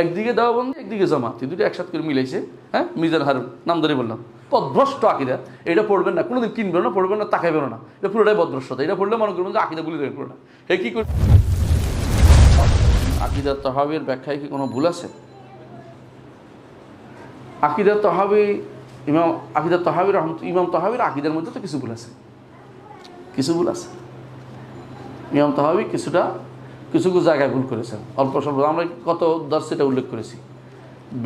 একদিকে দেওয়াবন্দি একদিকে জামাত। দুটো একসাথে করে মিলাইছে হ্যাঁ? মিজান হারুন, নাম ধরে বললাম। পদভ্রষ্ট আকিদা। এটা পড়বেন না, কোনোদিন কিনবেন না, পড়বেন না তাকাইবেন না। এটা পুরোটাই বদভ্রষ্টতা। এটা পড়লে মনে করবেন যে আকিদা বলে দেবেন পুরোটা হে কি করে আকিদা তহাবের ব্যাখ্যায় কি কোনো ভুল আছে? আকিদা তহাবি, ইমাম আকিদা তহাবি রহমত ইমাম তহাবির আকিদার মধ্যে তো কিছু ভুল আছে। কিছু ভুল আছে। ইমাম তহাবি কিছুটা কিছু কিছু জায়গায় ভুল করেছেন, অল্প স্বল্প। আমরা কত দর্শিটা উল্লেখ করেছি।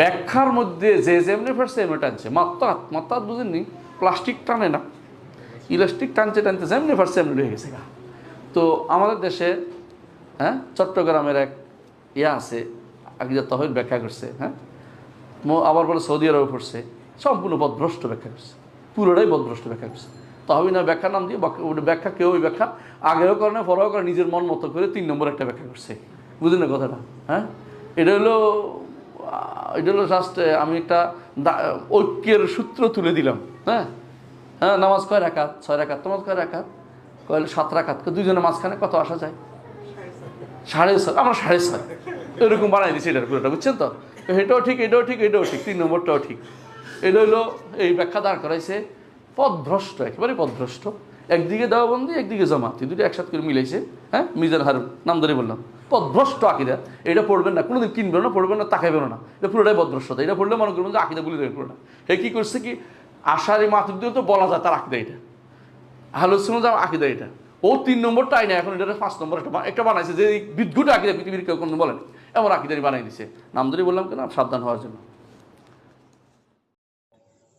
ব্যাখ্যার মধ্যে যে যেমনি ফার্সে এমনি টানছে। মাত্রাত মাত্রাত বুঝেননি প্লাস্টিক টানে না। ইলাস্টিক টানছে টানতে যেমনি ফার্সে এমনি রয়ে গেছে তো আমাদের দেশে হ্যাঁ চট্টগ্রামের এক ইয়া আছে, আকিদা তহিদ ব্যাখ্যা করছে হ্যাঁ? আবার বলে সৌদি আরবে পড়ছে। সম্পূর্ণ বদভ্রষ্ট ব্যাখ্যা করছে। পুরোটাই বদভ্রষ্ট ব্যাখ্যা করছে। তহবিল না ব্যাখ্যা নাম দিয়ে ব্যাখ্যা কেউ ওই ব্যাখ্যা আগেও করে না পরেও করে নিজের মন মতো করে তিন নম্বর একটা ব্যাখ্যা করছে। বুঝলেন না কথাটা? হ্যাঁ? এটা হলো এটা হলো জাস্ট আমি একটা ঐক্যের সূত্র তুলে দিলাম। হ্যাঁ? হ্যাঁ নামাজ কয় রাখাত ছয় রাখাত তোমার কয় রাখাত কয় সাত রাখাত দুজনের মাঝখানে কত আসা যায়? সাড়ে ছয়। আমরা সাড়ে ছয়। এরকম বানাই দিচ্ছি এটার পুরোটা, বুঝছেন তো? এটাও ঠিক এটাও ঠিক এটাও ঠিক, তিন নম্বরটাও ঠিক। এটা হলো, এই ব্যাখ্যা দাঁড় করাইছে পদভ্রষ্ট, একেবারে পদভ্রষ্ট। একদিকে দেওয়াবন্দি একদিকে জামাত দুটো একসাথে করে মিলাইছে হ্যাঁ? মিজান হারুন, নাম ধরে বললাম। পদভ্রষ্ট আকিদা। এটা পড়বেন না, কোনোদিন কিনবেন না, পড়বেন না তাকাইবেন না। এটা পুরোটাই পদভ্রষ্টতা। এটা পড়লে মনে করবেন যে আকিদা বলে দেবেন পুরোটা হে কী করছে কি? আশারি মাতুদ্দিও তো বলা যায়, তার আকিদা এটা আলোচনা যা আকিদা এটা ও তিন নম্বরটা আইনা এখন এটা পাঁচ নম্বর একটা একটা বানাইছে। যে বিদ্যুৎ আকিদা পৃথিবীর কেউ কোনো বলেন। এমন আকিদারি বানাই দিছে। নাম ধরে বললাম কেন, সাবধান হওয়ার জন্য।